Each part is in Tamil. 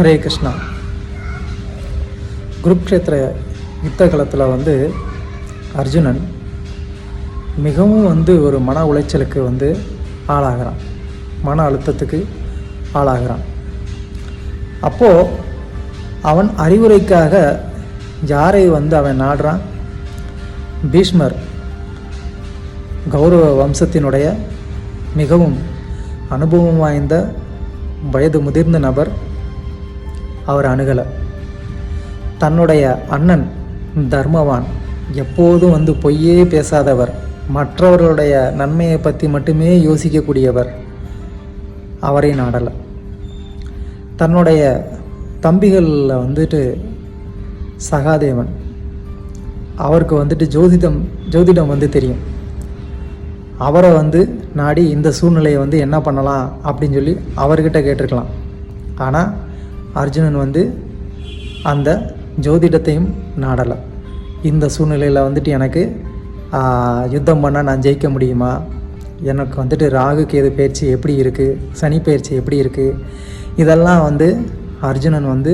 ஹரே கிருஷ்ணா. குருக்ஷேத்திர யுத்த காலத்தில் வந்து அர்ஜுனன் மிகவும் வந்து ஒரு மன உளைச்சலுக்கு வந்து ஆளாகிறான். மன அழுத்தத்துக்கு ஆளாகிறான். அப்போது அவன் அறிவுரைக்காக யாரை வந்து அவன் நாடுறான்? பீஷ்மர் கௌரவ வம்சத்தினுடைய மிகவும் அனுபவம் வாய்ந்த வயது முதிர்ந்த நபர் அவர் அணுகலை. தன்னுடைய அண்ணன் தர்மவான் எப்போதும் வந்து பொய்யே பேசாதவர் மற்றவர்களுடைய நன்மையை பற்றி மட்டுமே யோசிக்கக்கூடியவர். அவரை நாடலை. தன்னுடைய தம்பிகளில் வந்துட்டு சகாதேவன். அவருக்கு வந்துட்டு ஜோதிடம் ஜோதிடம் வந்து தெரியும். அவரை வந்து நாடி இந்த சூழ்நிலையை வந்து என்ன பண்ணலாம் அப்படின்னு சொல்லி அவர்கிட்ட கேட்டிருக்கலாம். ஆனால் அர்ஜுனன் வந்து அந்த ஜோதிடத்தையும் நாடலை. இந்த சூழ்நிலையில் வந்துட்டு எனக்கு யுத்தம் பண்ணால் நான் ஜெயிக்க முடியுமா? எனக்கு வந்துட்டு ராகு கேது பயிற்சி எப்படி இருக்குது சனி பயிற்சி எப்படி இருக்குது இதெல்லாம் வந்து அர்ஜுனன் வந்து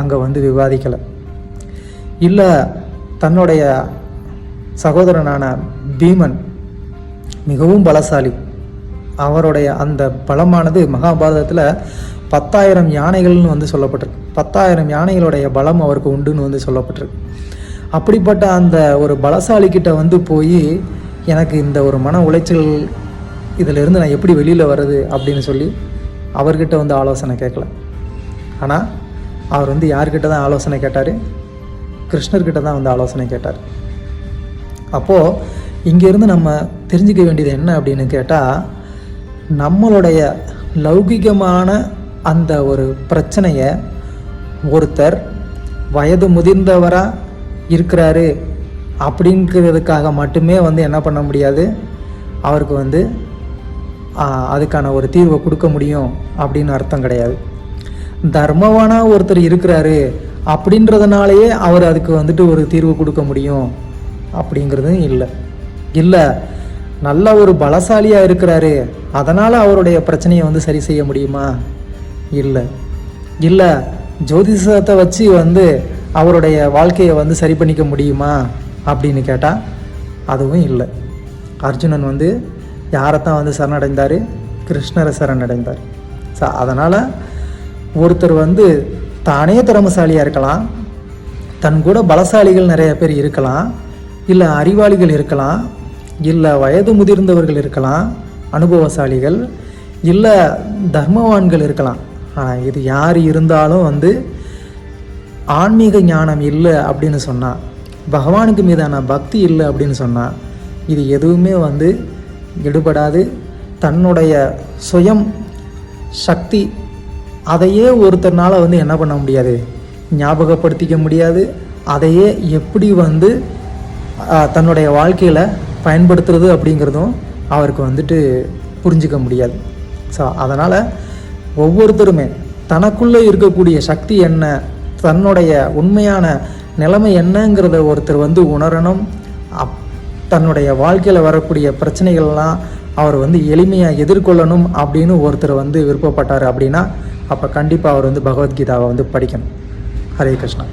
அங்கே வந்து விவாதிக்கலை. இல்லை தன்னுடைய சகோதரனான பீமன் மிகவும் பலசாலி. அவருடைய அந்த பலமானது மகாபாரதத்தில் பத்தாயிரம் யானைகள்னு வந்து சொல்லப்பட்டிருக்கு. பத்தாயிரம் யானைகளுடைய பலம் அவருக்கு உண்டுன்னு வந்து சொல்லப்பட்டிருக்கு. அப்படிப்பட்ட அந்த ஒரு பலசாலிக்கிட்ட வந்து போய் எனக்கு இந்த ஒரு மன உளைச்சல் இதிலிருந்து நான் எப்படி வெளியில் வர்றது அப்படின்னு சொல்லி அவர்கிட்ட வந்து ஆலோசனை கேட்கல. ஆனால் அவர் வந்து யார்கிட்ட தான் ஆலோசனை கேட்டார்? கிருஷ்ணர்கிட்ட தான் வந்து ஆலோசனை கேட்டார். அப்போது இங்கேருந்து நம்ம தெரிஞ்சுக்க வேண்டியது என்ன அப்படின்னு கேட்டால் நம்மளுடைய லௌகிகமான அந்த ஒரு பிரச்சனையை ஒருத்தர் வயது முதிர்ந்தவராக இருக்கிறாரு அப்படிங்கிறதுக்காக மட்டுமே வந்து என்ன பண்ண முடியாது? அவருக்கு வந்து அதுக்கான ஒரு தீர்வை கொடுக்க முடியும் அப்படின்னு அர்த்தம் கிடையாது. தர்மவானாக ஒருத்தர் இருக்கிறாரு அப்படின்றதுனாலயே அவர் அதுக்கு வந்துட்டு ஒரு தீர்வு கொடுக்க முடியும் அப்படிங்கிறதும் இல்லை. இல்லை நல்ல ஒரு பலசாலியாக இருக்கிறாரு அதனால் அவருடைய பிரச்சனையை வந்து சரி செய்ய முடியுமா? இல்லை. இல்லை ஜோதிஷத்தை வச்சு வந்து அவருடைய வாழ்க்கையை வந்து சரி பண்ணிக்க முடியுமா? அப்படின்னு கேட்டால் அதுவும் இல்லை. அர்ஜுனன் வந்து யாரைத்தான் வந்து சரணடைந்தார்? கிருஷ்ணரை சரணடைந்தார். ஸோ அதனால் ஒருத்தர் வந்து தானே திறமசாலியாக இருக்கலாம் தன் கூட பலசாலிகள் நிறைய பேர் இருக்கலாம் இல்லை அறிவாளிகள் இருக்கலாம் இல்லை வயது முதிர்ந்தவர்கள் இருக்கலாம் அனுபவசாலிகள் இல்லை தர்மவான்கள் இருக்கலாம். ஆனால் இது யார் இருந்தாலும் வந்து ஆன்மீக ஞானம் இல்லை அப்படின்னு சொன்னால் பகவானுக்கு மீதான பக்தி இல்லை அப்படின்னு சொன்னால் இது எதுவுமே வந்து எடுபடாது. தன்னுடைய சுயம் சக்தி அதையே ஒருத்தர்னால் வந்து என்ன பண்ண முடியாது? ஞாபகப்படுத்திக்க முடியாது. அதையே எப்படி வந்து தன்னுடைய வாழ்க்கையில் பயன்படுத்துறது அப்படிங்கிறதும் அவருக்கு வந்துட்டு புரிஞ்சிக்க முடியாது. ஸோ அதனால் ஒவ்வொருத்தருமே தனக்குள்ளே இருக்கக்கூடிய சக்தி என்ன தன்னுடைய உண்மையான நிலைமை என்னங்கிறத ஒருத்தர் வந்து உணரணும். அப் தன்னுடைய வாழ்க்கையில் வரக்கூடிய பிரச்சனைகள்லாம் அவர் வந்து எளிமையாக எதிர்கொள்ளணும் அப்படின்னு ஒருத்தர் வந்து விருப்பப்பட்டார் அப்படின்னா அப்போ கண்டிப்பாக அவர் வந்து பகவத்கீதாவை வந்து படிக்கணும். ஹரே கிருஷ்ணா.